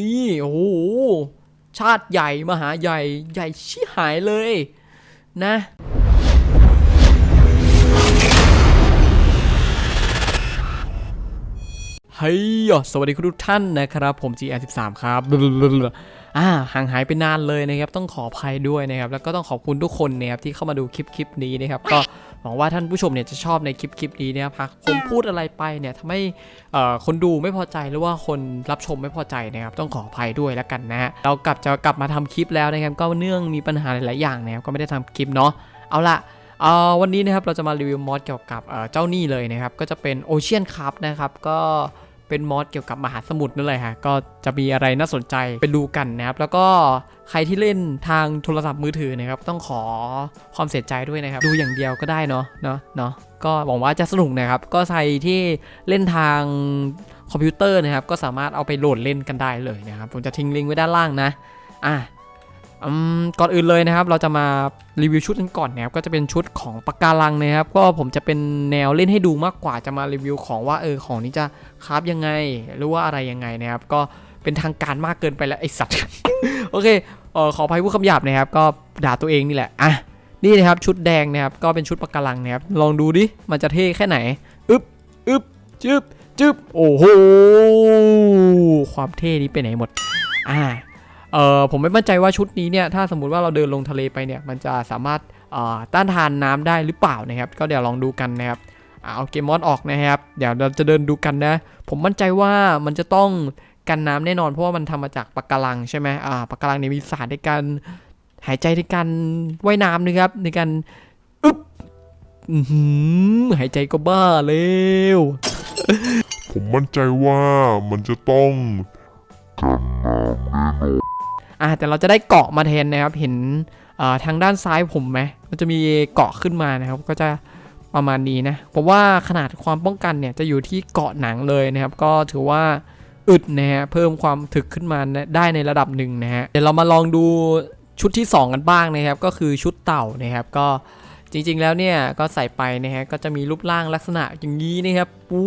นี่โอ้โหชาติใหญ่มหาใหญ่ใหญ่ชิหายเลยนะเฮ้ยสวัสดีคุณทุกท่านนะครับ ผม GR13 ครับอ่าห่างหายไปนานเลยนะครับ ต้องขออภัยด้วยนะครับ แล้วก็ต้องขอบคุณทุกคนนะครับที่เข้ามาดูคลิปคลิปนี้นะครับ ก็ หวังว่าท่านผู้ชมเนี่ยจะชอบในคลิปคลิปนี้นะครับหากผมพูดอะไรไปเนี่ยทำให้คนดูไม่พอใจหรือว่าคนรับชมไม่พอใจนะครับต้องขออภัยด้วยแล้วกันนะฮะเรากลับจะกลับมาทำคลิปแล้วนะครับก็เนื่องมีปัญหาหลายๆอย่างนะครับก็ไม่ได้ทำคลิปเนาะเอาละเอ่อวันนี้นะครับเราจะมารีวิวมอดเกี่ยวกับเอ่อเจ้านี่เลยนะครับก็จะเป็นโอเชียนคัพนะครับก็ เป็นมอดเกี่ยวกับมหาสมุทรนั่นเลยฮะก็จะมีอะไรน่าสนใจไปดูกันนะครับ แล้วก็ใครที่เล่นทางโทรศัพท์มือถือนะครับ ต้องขอความเสียใจด้วยนะครับ ดูอย่างเดียวก็ได้เนาะเนาะเนาะก็หวังว่าจะสนุกนะครับ ก็ใครที่เล่นทางคอมพิวเตอร์นะครับ ก็สามารถเอาไปโหลดเล่นกันได้เลยนะครับ ผมจะทิ้งลิงก์ไว้ด้านล่างนะ อะ ก่อนอื่นเลยนะครับ เราจะมารีวิวชุดกันก่อนนะครับก็จะเป็นชุดของปากการังนะครับ ก็ผมจะเป็นแนวเล่นให้ดูมากกว่าจะมารีวิวของว่าเออของนี้จะคราฟยังไง หรือว่าอะไรยังไงนะครับ ก็เป็นทางการมากเกินไปแล้วไอสัตว์โอเคเออขออภัยผู้คำหยาบนะครับ ก็ด่าตัวเองนี่แหละอะนี่นะครับชุดแดงนะครับก็เป็นชุดปากการังนะครับลองดูดิมันจะเท่แค่ไหนอึบอึบจึบจึบโอ้โหความเท่นี้ไปไหนหมดอ่า เออผมไม่มั่นใจว่าชุดนี้เนี่ยถ้าสมมุติว่าเราเดินลงทะเลไปเนี่ยมันจะสามารถต้านทานน้ำได้หรือเปล่านะครับ ก็เดี๋ยวลองดูกันนะครับเอาเกมมอนออกนะครับ เดี๋ยวเราจะเดินดูกันนะ ผมมั่นใจว่ามันจะต้องกันน้ำแน่นอนเพราะว่ามันทำมาจากปะการังใช่ไหมอ่าปะการังเนี่ยมีสารในการหายใจในการว่ายน้ำนะครับ ในการอึ๊บหือหายใจก็บ้าแล้วผมมั่นใจว่ามันจะต้องกันน้ำแน่นอ่ อ่าแต่เราจะได้เกาะมาแทนนะครับ เห็นทางด้านซ้ายผมไหมมันจะมีเกาะขึ้นมานะครับ ก็จะประมาณนี้นะผมว่าขนาดความป้องกันเนี่ยจะอยู่ที่เกาะหนังเลยนะครับ ก็ถือว่าอึดนะฮะเพิ่มความถึกขึ้นมาได้ในระดับหนึ่งนะฮะเดี๋ยวเรามาลองดูชุดที่ 2 กันบ้างนะครับ ก็คือชุดเต่านะครับก็จริงๆแล้วเนี่ยก็ใส่ไปนะฮะก็จะมีรูปร่างลักษณะอย่างนี้นะครับปู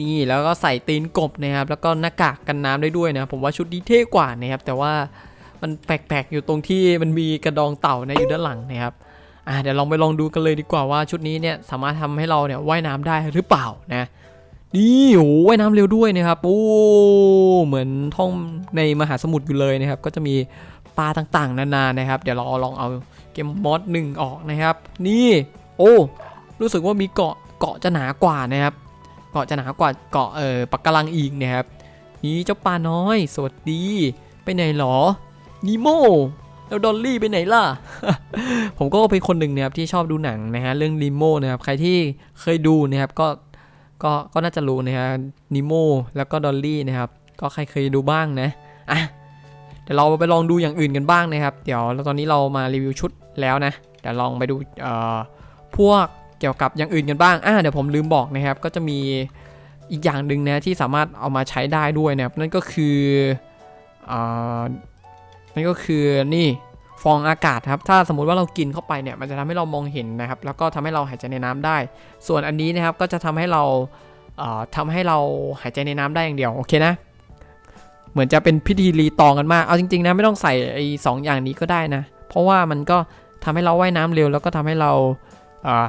นี่แล้วก็ใส่ตีนกบนะครับ แล้วก็หน้ากากกันน้ำได้ด้วยนะ ผมว่าชุดนี้เท่กว่านะครับ แต่ว่ามันแปลกๆอยู่ตรงที่มันมีกระดองเต่านะอยู่ด้านหลังนะครับอะเดี๋ยวลองไปลองดูกันเลยดีกว่าว่าชุดนี้เนี่ยสามารถทำให้เราเนี่ยว่ายน้ำได้หรือเปล่านะนี่โอ้ว่ายน้ำเร็วด้วยนะครับโอ้เหมือนท่องในมหาสมุทรอยู่เลยนะครับ ก็จะมีปลาต่างๆ นานานะครับ เดี๋ยวเราลองเอาเกมมอดหนึ่งออกนะครับ นี่ โอ้ รู้สึกว่ามีเกาะเกาะจะหนากว่านะครับ เกาะจะหนากว่าเกาะเออปักกลังอีกนะครับนี่เจ้าปลาน้อย สวัสดี ไปไหนหรอนีโมแล้วดอลลี่ไปไหนล่ะ ผมก็เป็นคนหนึ่งนะครับที่ชอบดูหนังนะฮะเรื่องนีโมนะครับใครที่เคยดูนะครับก็ก็ก็น่าจะรู้นะฮะนีโมแล้วก็ดอลลี่นะครับก็ใครเคยดูบ้างนะอะเดี๋ยวเราไปลองดูอย่างอื่นกันบ้างนะครับ เดี๋ยวตอนนี้เรามารีวิวชุดแล้วนะเดี๋ยวลองไปดูเอ่อพวก เกี่ยวกับอย่างอื่นกันบ้างอ่าเดี๋ยวผมลืมบอกนะครับ ก็จะมีอีกอย่างหนึ่งนะที่สามารถเอามาใช้ได้ด้วยนะครับนั่นก็คืออ่านั่นก็คือนี่ฟองอากาศครับ ถ้าสมมุติว่าเรากินเข้าไปเนี่ย มันจะทำให้เรามองเห็นนะครับ แล้วก็ทำให้เราหายใจในน้ำได้ ส่วนอันนี้นะครับ ก็จะทำให้เราเอ่อทำให้เราหายใจในน้ำได้อย่างเดียว โอเคนะ เหมือนจะเป็นพิธีรีตองกันมาก เอาจริงๆนะ ไม่ต้องใส่ไอ้สองอย่างนี้ก็ได้นะ เพราะว่ามันก็ทำให้เราว่ายน้ำเร็ว แล้วก็ทำให้เรา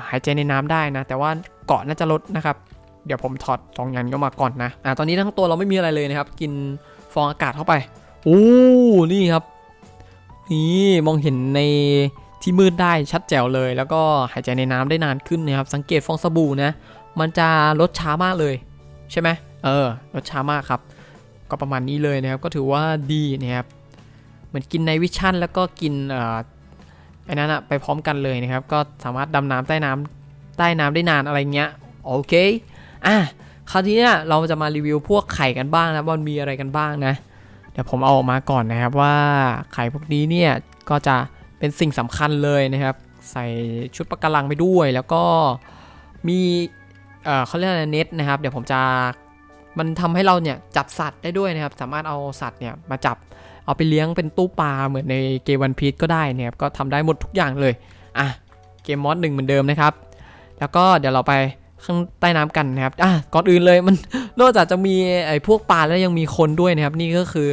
หายใจในน้ำได้นะ แต่ว่าเกาะน่าจะลดนะครับ เดี๋ยวผมถอดสองยันก็มาก่อนนะอ่าตอนนี้ทั้งตัวเราไม่มีอะไรเลยนะครับ กินฟองอากาศเข้าไปโอ้นี่ครับนี่มองเห็นในที่มืดได้ชัดแจ๋วเลย แล้วก็หายใจในน้ำได้นานขึ้นนะครับ สังเกตฟองสบู่นะ มันจะลดช้ามากเลย ใช่ไหมเออลดช้ามากครับ ก็ประมาณนี้เลยนะครับ ก็ถือว่าดีนะครับ เหมือนกินในวิชั่นแล้วก็กินเอ่อ ไอ้นั้นอะไปพร้อมกันเลยนะครับ ก็สามารถดำน้ำใต้น้ำใต้น้ำได้นานอะไรเงี้ย โอเค อะ คราวนี้เนี่ยเราจะมารีวิวพวกไข่กันบ้างนะว่ามีอะไรกันบ้างนะ เดี๋ยวผมเอาออกมาก่อนนะครับว่าไข่พวกนี้เนี่ยก็จะเป็นสิ่งสำคัญเลยนะครับ ใส่ชุดปะการังไปด้วยแล้วก็มีเอ่อเขาเรียกอะไรเน็ตนะครับ เดี๋ยวผมจะมันทำให้เราเนี่ยจับสัตว์ได้ด้วยนะครับ สามารถเอาสัตว์เนี่ยมาจับ เอาไปเลี้ยงเป็นตู้ปลาเหมือนในเกมวันพีชก็ได้เนยครับก็ทำได้หมดทุกอย่างเลยอะเกมมอดหนึ่งเหมือนเดิมนะครับ แล้วก็เดี๋ยวเราไปข้างใต้น้ำกันนะครับอะก่อนอื่นเลยมันนอกจากจะมีไอ้พวกปลาแล้วยังมีคนด้วยนะครับนี่ก็คือ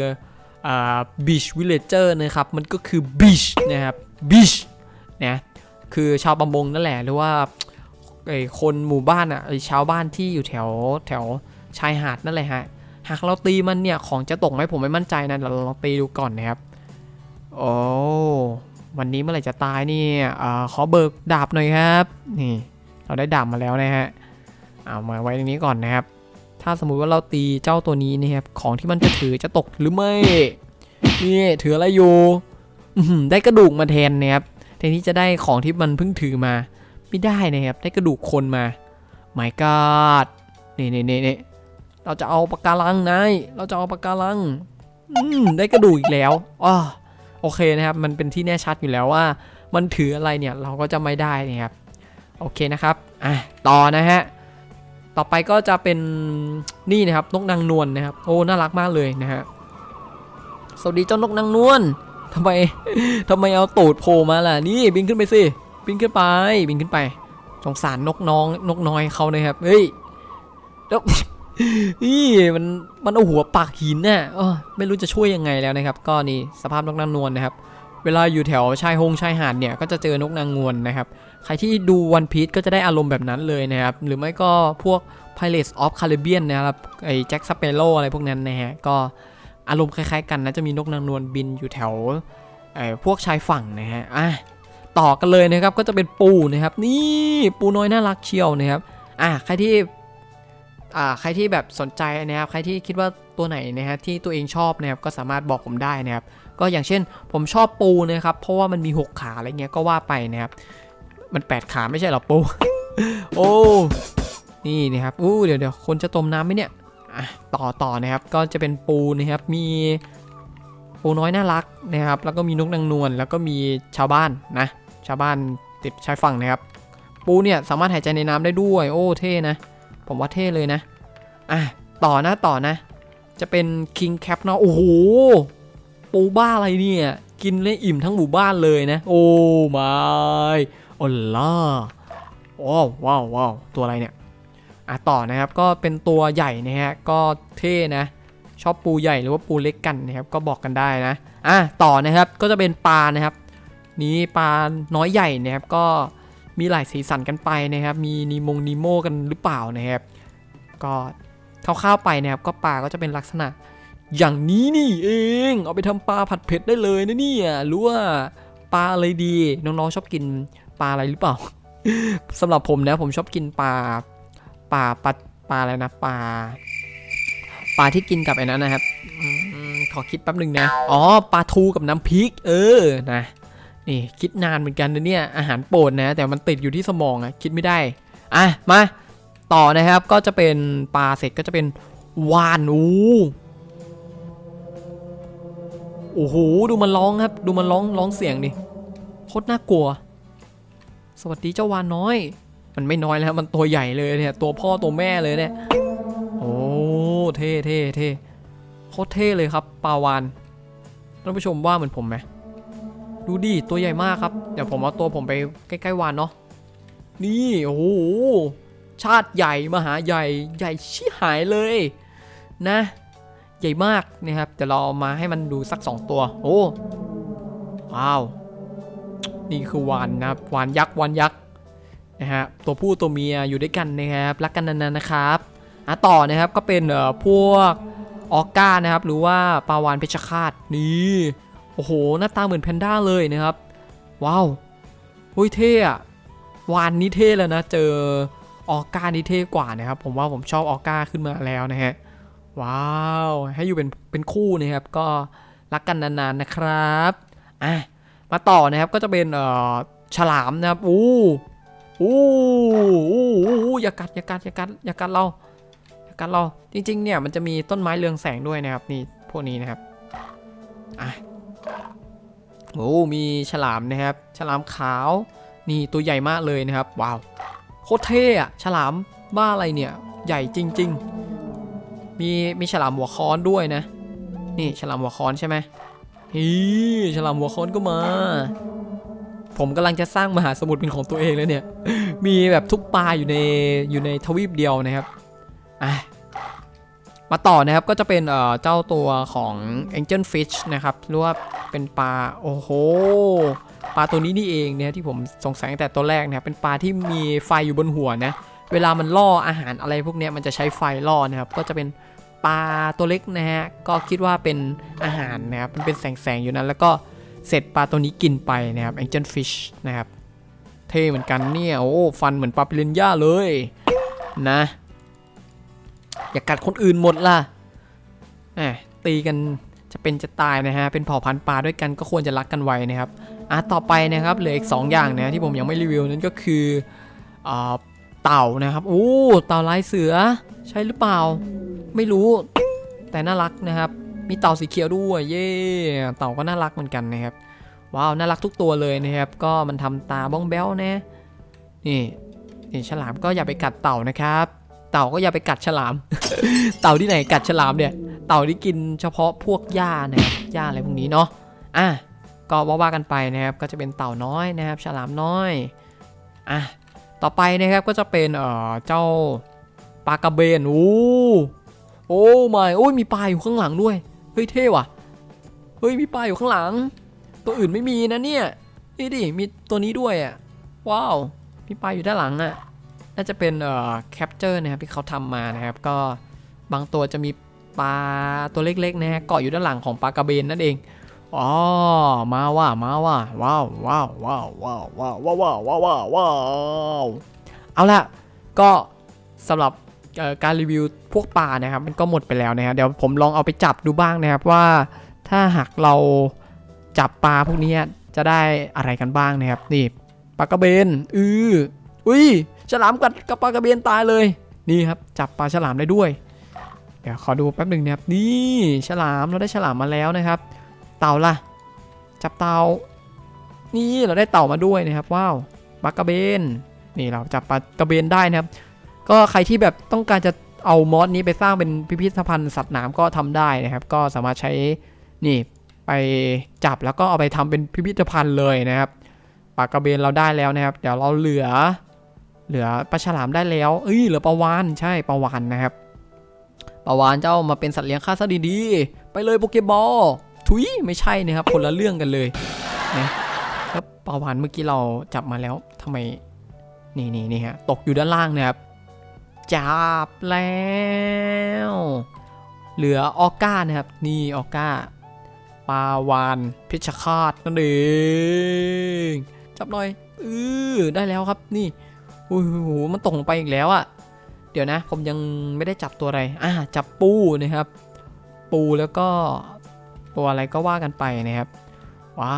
อ่า beach villager นะครับมันก็คือ beach นะครับ beach นะคือชาวประมงนั่นแหละหรือว่าไอ้คนหมู่บ้านอะไอ้ชาวบ้านที่อยู่แถวแถวชายหาดนั่นแหละฮะ หากเราตีมันเนี่ยของจะตกไหมผมไม่มั่นใจนะเราลองตีดูก่อนนะครับ โอ้วันนี้เมื่อไหร่จะตายนี่อ่าขอเบิกดาบหน่อยครับ นี่ เราได้ดาบมาแล้วนะฮะ เอามาไว้ตรงนี้ก่อนนะครับ ถ้าสมมุติว่าเราตีเจ้าตัวนี้นะครับ ของที่มันจะถือจะตกหรือไม่ นี่ถืออะไรอยู่ได้กระดูกมาแทนนะครับแทนที่จะได้ของที่มันเพิ่งถือมา ไม่ได้นะครับ ได้กระดูกคนมา my god นี่นี่นี่นี่ เราจะเอาปากการังนายเราจะเอาปากการังอืมได้กระดูกอีกแล้วอ๋อโอเคนะครับ มันเป็นที่แน่ชัดอยู่แล้วว่า มันถืออะไรเนี่ยเราก็จะไม่ได้นะครับ โอเคนะครับ อะ ต่อนะฮะ ต่อไปก็จะเป็นนี่นะครับ นกนางนวลนะครับ โอ้ น่ารักมากเลยนะฮะ สวัสดีเจ้านกนางนวลทำไมทำไมเอาตูดโผล่มาล่ะ นี่บินขึ้นไปสิ บินขึ้นไป บินขึ้นไป สงสารนกน้อง นกน้อยเขานะครับ เฮ้ยแล้ว นี่มันมันเอาหัวปากหินน่ะไม่รู้จะช่วยยังไงแล้วนะครับ ก็นี่สภาพนกนางนวลนะครับ เวลาอยู่แถวชายหงชายหาดเนี่ยก็จะเจอนกนางนวลนะครับ ใครที่ดู One Piece ก็จะได้อารมณ์แบบนั้นเลยนะครับ หรือไม่ก็พวก Pirates of Caribbean นะครับไอ้แจ็คสเปโร่อะไรพวกนั้นนะฮะก็อารมณ์คล้ายๆกันนะจะมีนกนางนวลบินอยู่แถวไอ้พวกชายฝั่งนะฮะอะต่อกันเลยนะครับก็จะเป็นปูนะครับ นี่ปูน้อยน่ารักเชียวนะครับอะใครที่ ใครที่แบบสนใจนะครับใครที่คิดว่าตัวไหนนะฮะที่ตัวเองชอบนะครับก็สามารถบอกผมได้นะครับก็อย่างเช่นผมชอบปูนะครับเพราะว่ามันมี 6 ขาอะไรเงี้ยก็ว่าไปนะครับมัน 8 ขาไม่ใช่หรอปูโอ้นี่นะครับอู้เดี๋ยวเดี๋ยวคนจะต้มน้ำไหมเนี่ยต่อต่อนะครับก็จะเป็นปูนะครับมีปูน้อยน่ารักนะครับ แล้วก็มีนกนางนวลแล้วก็มีชาวบ้านนะ ชาวบ้านติดชายฝั่งนะครับ ปูเนี่ยสามารถหายใจในน้ำได้ด้วย โอ้เท่นะ ผมว่าเท่เลยนะ อะ ต่อนะต่อนะ จะเป็น King Cap เนาะโอ้โห ปูบ้าอะไรเนี่ย กินเลยอิ่มทั้งหมู่บ้านเลยนะ โอ้ไม่โอล่าว้าวว้าวว้าวตัวอะไรเนี่ย อะ ต่อนะครับก็เป็นตัวใหญ่นะฮะ ก็เท่นะ ชอบปูใหญ่หรือว่าปูเล็กกันนะครับ ก็บอกกันได้นะ อะ ต่อนะครับก็จะเป็นปลานะครับ นี้ปลาน้อยใหญ่นะครับก็ มีหลายสีสันกันไปนะครับ มีนีมงนีโมกันหรือเปล่านะครับ ก็คร่าวๆไปนะครับ ก็ปลาก็จะเป็นลักษณะ อย่างนี้นี่เอง เอาไปทำปลาผัดเผ็ดได้เลยนะเนี่ยหรือว่าปลาอะไรดี น้องๆชอบกินปลาอะไรหรือเปล่าสำหรับผมนะผมชอบกินปลาปลาปลาปลาอะไรนะปลาปลาที่กินกับไอ้นั้นนะครับขอคิดแป๊บหนึ่งนะ อ๋อ ปลาทูกับน้ำพริก เออ นะ นี่คิดนานเหมือนกันนะเนี่ยอาหารโปรดนะ แต่มันติดอยู่ที่สมองอะคิดไม่ได้ อะ มาต่อนะครับก็จะเป็นปลาเสร็จก็จะเป็นวานอู้โอ้โหดูมันร้องครับ ดูมันร้องร้องเสียงดิโคตรน่ากลัว สวัสดีเจ้าวานน้อย มันไม่น้อยแล้วมันตัวใหญ่เลยเนี่ยตัวพ่อตัวแม่เลยเนี่ยโอ้เท่เท่เท่โคตรเท่เลยครับปลาวานท่านผู้ชมว่าเหมือนผมไหม ดูดิตัวใหญ่มากครับ เดี๋ยวผมเอาตัวผมไปใกล้ๆวานเนาะนี่โอ้โหชาติใหญ่มหาใหญ่ใหญ่ชิหายเลยนะ ใหญ่มากนะครับเดี๋ยวเราเอามาให้มันดูสัก 2 ตัวโอ้ว้าวนี่คือวานนะครับวานยักษ์วานยักษ์นะฮะตัวผู้ตัวเมียอยู่ด้วยกันนะครับรักกันนานๆนะครับอะต่อนะครับก็เป็นเอ่อพวกออก้านะครับ หรือว่าปลาวานเพชรฆาตนี่ อ้โห หน้าตาเหมือนแพนด้าเลยนะครับ ว้าวหุ้ยเท่อะวานนี้เท่แล้วนะ เจอออก้านี่เท่กว่านะครับ ผมว่าผมชอบออก้าขึ้นมาแล้วนะฮะ ว้าว ให้อยู่เป็นเป็นคู่นะครับ ก็รักกันนานๆนะครับอะมาต่อนะครับก็จะเป็นเอ่อฉลามนะครับ อู้อู้อู้อู้อย่ากัดอย่ากัดอย่ากัดอย่ากัดเราอย่ากัดเราจริงๆเนี่ยมันจะมีต้นไม้เรืองแสงด้วยนะครับนี่พวกนี้นะครับอะ โอ้มีฉลามนะครับ ฉลามขาว นี่ตัวใหญ่มากเลยนะครับ ว้าว โคตรเท่อะฉลามบ้าอะไรเนี่ย ใหญ่จริง ๆ มีมีฉลามหัวค้อนด้วยนะ นี่ฉลามหัวค้อนใช่ไหมฮีฉลามหัวค้อนก็มา ผมกำลังจะสร้างมหาสมุทรเป็นของตัวเองแล้วเนี่ย มีแบบทุกปลาอยู่ในอยู่ในทวีปเดียวนะครับ อะ มาต่อนะครับก็จะเป็นเอ่อเจ้าตัวของ Angel Fish นะครับหรือว่าเป็นปลาโอ้โหปลาตัวนี้นี่เองเนี่ยที่ผมสงสัยตั้งแต่ตัวแรกนะครับเป็นปลาที่มีไฟอยู่บนหัวนะเวลามันล่ออาหารอะไรพวกนี้มันจะใช้ไฟล่อนะครับก็จะเป็นปลาตัวเล็กนะฮะก็คิดว่าเป็นอาหารนะครับมันเป็นแสงๆอยู่นั้น แล้วก็เสร็จปลาตัวนี้กินไปนะครับ Angel Fish นะครับเท่เหมือนกันเนี่ยโอ้ฟันเหมือนปลาปิเรนย่าเลยนะ อย่ากัดคนอื่นหมดล่ะตีกันจะเป็นจะตายนะฮะ เป็นเผ่าพันธุ์ปลาด้วยกันก็ควรจะรักกันไว้นะครับ อะ ต่อไปนะครับ เหลืออีก 2 อย่างนะที่ผมยังไม่รีวิวนั่นก็คืออเต่านะครับ โอ้ เต่าลายเสือ ใช่หรือเปล่า ไม่รู้ แต่น่ารักนะครับ มีเต่าสีเขียวด้วย เย่เต่าก็น่ารักเหมือนกันนะครับ ว้าว น่ารักทุกตัวเลยนะครับ ก็มันทำตาบ้องแบ้วนะ นี่นี่ฉลามก็อย่าไปกัดเต่านะครับ เต่าก็อย่าไปกัดฉลาม เต่าที่ไหนกัดฉลามเนี่ย เต่าที่กินเฉพาะพวกหญ้านะครับหญ้าอะไรพวกนี้เนาะ อะ ก็ว่าว่ากันไปนะครับ ก็จะเป็นเต่าน้อยนะครับ ฉลามน้อย อะ ต่อไปนะครับก็จะเป็นเอ่อเจ้าปลากระเบน โอ้ โอ้ไม่โอ้ยมีปลาอยู่ข้างหลังด้วย เฮ้ยเท่ว่ะ เฮ้ยมีปลาอยู่ข้างหลัง ตัวอื่นไม่มีนะเนี่ย นี่ดิ มีตัวนี้ด้วยอะ ว้าว มีปลาอยู่ด้านหลังอะ น่าจะเป็นเอ่อแคปเจอร์นะครับที่เขาทำมานะครับ ก็บางตัวจะมีปลาตัวเล็กๆนะฮะเกาะอยู่ด้านหลังของปลากระเบนนั่นเองอ๋อมาว่ามาว่าว้าวว้าวว้าวว้าวว้าวว้าวว้าวว้าวว้าวเอาละก็สำหรับการรีวิวพวกปลานะครับมันก็หมดไปแล้วนะครับเดี๋ยวผมลองเอาไปจับดูบ้างนะครับว่าถ้าหากเราจับปลาพวกนี้จะได้อะไรกันบ้างนะครับนี่ปลากระเบนอืออุ้ย ฉลามกัดกับปลากระเบนตายเลย นี่ครับจับปลาฉลามได้ด้วย เดี๋ยวขอดูแป๊บหนึ่งนะครับนี่ฉลามเราได้ฉลามมาแล้วนะครับ เต่าล่ะ จับเต่า นี่เราได้เต่ามาด้วยนะครับว้าวปลากระเบน นี่เราจับปลากระเบนได้นะครับ ก็ใครที่แบบต้องการจะเอามอสนี้ไปสร้างเป็นพิพิธภัณฑ์สัตว์น้ำก็ทำได้นะครับ ก็สามารถใช้นี่ไปจับแล้วก็เอาไปทำเป็นพิพิธภัณฑ์เลยนะครับปลากระเบนเราได้แล้วนะครับ เดี๋ยวเราเหลือ เหลือปลาฉลามได้แล้ว เอ้ยเหลือปลาวานใช่ปลาวานนะครับปลาวานเจ้ามาเป็นสัตว์เลี้ยงข้าซะดีๆ ไปเลยโปเกบอลทุยไม่ใช่นะครับคนละเรื่องกันเลยนะแล้วปลาวานเมื่อกี้เราจับมาแล้วทำไมนี่นี่นี่ฮะตกอยู่ด้านล่างนะครับจับแล้ว เหลือออก้านะครับ นี่ออก้าปลาวานเพชรฆาตนั่นเองจับหน่อยเออได้แล้วครับนี่ โอ้โหมันตกลงไปอีกแล้วอะเดี๋ยวนะ ผมยังไม่ได้จับตัวอะไร อ่าจับปูนะครับ ปูแล้วก็ตัวอะไรก็ว่ากันไปนะครับ ว้า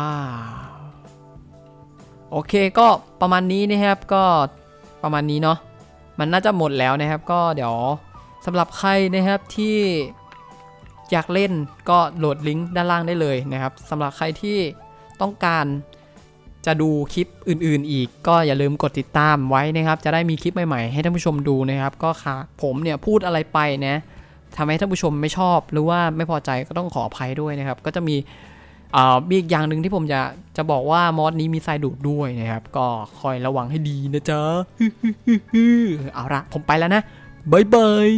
ว โอเคก็ประมาณนี้นะครับ ก็ประมาณนี้เนาะ มันน่าจะหมดแล้วนะครับ ก็เดี๋ยวสำหรับใครนะครับที่อยากเล่นก็โหลดลิงก์ด้านล่างได้เลยนะครับสำหรับใครที่ต้องการ จะดูคลิปอื่นๆ อีกก็อย่าลืมกดติดตามไว้นะครับ จะได้มีคลิปใหม่ๆ ให้ท่านผู้ชมดูนะครับ ก็ค่ะผมเนี่ยพูดอะไรไปนะทำให้ท่านผู้ชมไม่ชอบหรือว่าไม่พอใจก็ต้องขออภัยด้วยนะครับ ก็จะมีอ่อมีอีกอย่างหนึ่งที่ผมจะจะบอกว่ามอสนี้มีทรายดูดด้วยนะครับ ก็คอยระวังให้ดีนะจ๊ะเอาละผมไปแล้วนะบ๊ายบาย